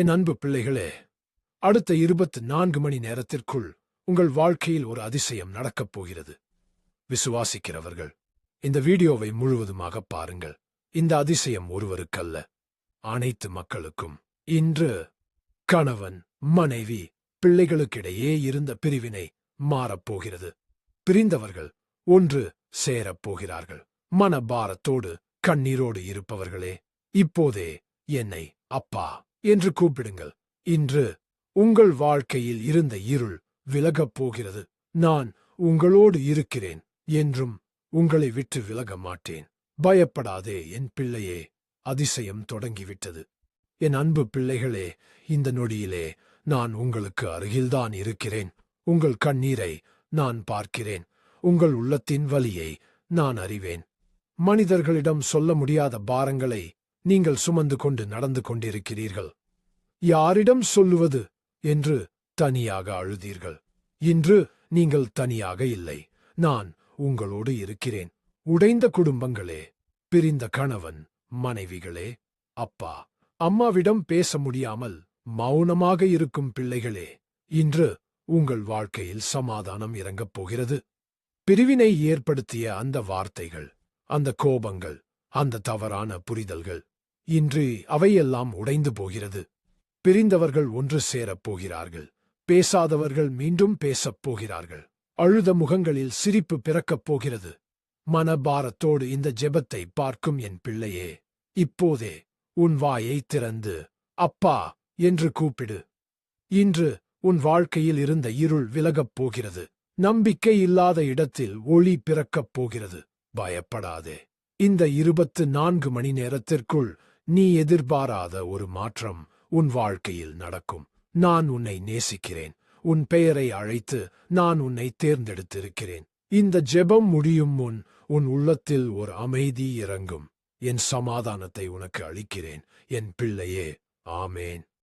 என் அன்பு பிள்ளைகளே அடுத்த இருபத்து நான்கு மணி நேரத்திற்குள் உங்கள் வாழ்க்கையில் ஒரு அதிசயம் நடக்கப் போகிறது. விசுவாசிக்கிறவர்கள் இந்த வீடியோவை முழுவதுமாக பாருங்கள். இந்த அதிசயம் ஒருவருக்கல்ல. அனைத்து மக்களுக்கும் இன்று கணவன் மனைவி பிள்ளைகளுக்கிடையே இருந்த பிரிவினை மாறப்போகிறது பிரிந்தவர்கள் ஒன்று சேரப் போகிறார்கள். மனபாரத்தோடு கண்ணீரோடு இருப்பவர்களே இப்போதே என்னை அப்பா என்று கூப்பிடுங்கள். இன்று உங்கள் வாழ்க்கையில் இருந்த இருள் விலகப் போகிறது. நான் உங்களோடு இருக்கிறேன் என்றும் உங்களை விட்டு விலக மாட்டேன். பயப்படாதே என் பிள்ளையே அதிசயம் தொடங்கிவிட்டது. என் அன்பு பிள்ளைகளே இந்த நொடியிலே நான் உங்களுக்கு அருகில்தான் இருக்கிறேன். உங்கள் கண்ணீரை நான் பார்க்கிறேன். உங்கள் உள்ளத்தின் வலியை நான் அறிவேன். மனிதர்களிடம் சொல்ல முடியாத பாரங்களை நீங்கள் சுமந்து கொண்டு நடந்து கொண்டிருக்கிறீர்கள். யாரிடம் சொல்லுவது என்று தனியாக அழுதீர்கள். இன்று நீங்கள் தனியாக இல்லை. நான் உங்களோடு இருக்கிறேன். உடைந்த குடும்பங்களே பிரிந்த கணவன் மனைவிகளே அப்பா அம்மாவிடம் பேச முடியாமல் மௌனமாக இருக்கும் பிள்ளைகளே இன்று உங்கள் வாழ்க்கையில் சமாதானம் இறங்கப் போகிறது. பிரிவினை ஏற்படுத்திய அந்த வார்த்தைகள் அந்த கோபங்கள் அந்த தவறான புரிதல்கள் இன்று அவையெல்லாம் உடைந்து போகிறது. பிரிந்தவர்கள் ஒன்று சேரப் போகிறார்கள். பேசாதவர்கள் மீண்டும் பேசப் போகிறார்கள். அழுத முகங்களில் சிரிப்பு பிறக்கப் போகிறது. மனபாரத்தோடு இந்த ஜெபத்தை பார்க்கும் என் பிள்ளையே இப்போதே உன் வாயை திறந்து அப்பா என்று கூப்பிடு. இன்று உன் வாழ்க்கையில் இருந்த இருள் விலகப் போகிறது. நம்பிக்கை இல்லாத இடத்தில் ஒளி பிறக்கப் போகிறது. பயப்படாதே. இந்த இருபத்து நான்கு மணி நேரத்திற்குள் நீ எதிர்பாராத ஒரு மாற்றம் உன் வாழ்க்கையில் நடக்கும். நான் உன்னை நேசிக்கிறேன். உன் பெயரை அழைத்து நான் உன்னை தேர்ந்தெடுத்திருக்கிறேன். இந்த ஜெபம் முடியும் முன் உன் உள்ளத்தில் ஒரு அமைதி இறங்கும். என் சமாதானத்தை உனக்கு அளிக்கிறேன். என் பிள்ளையே ஆமேன்.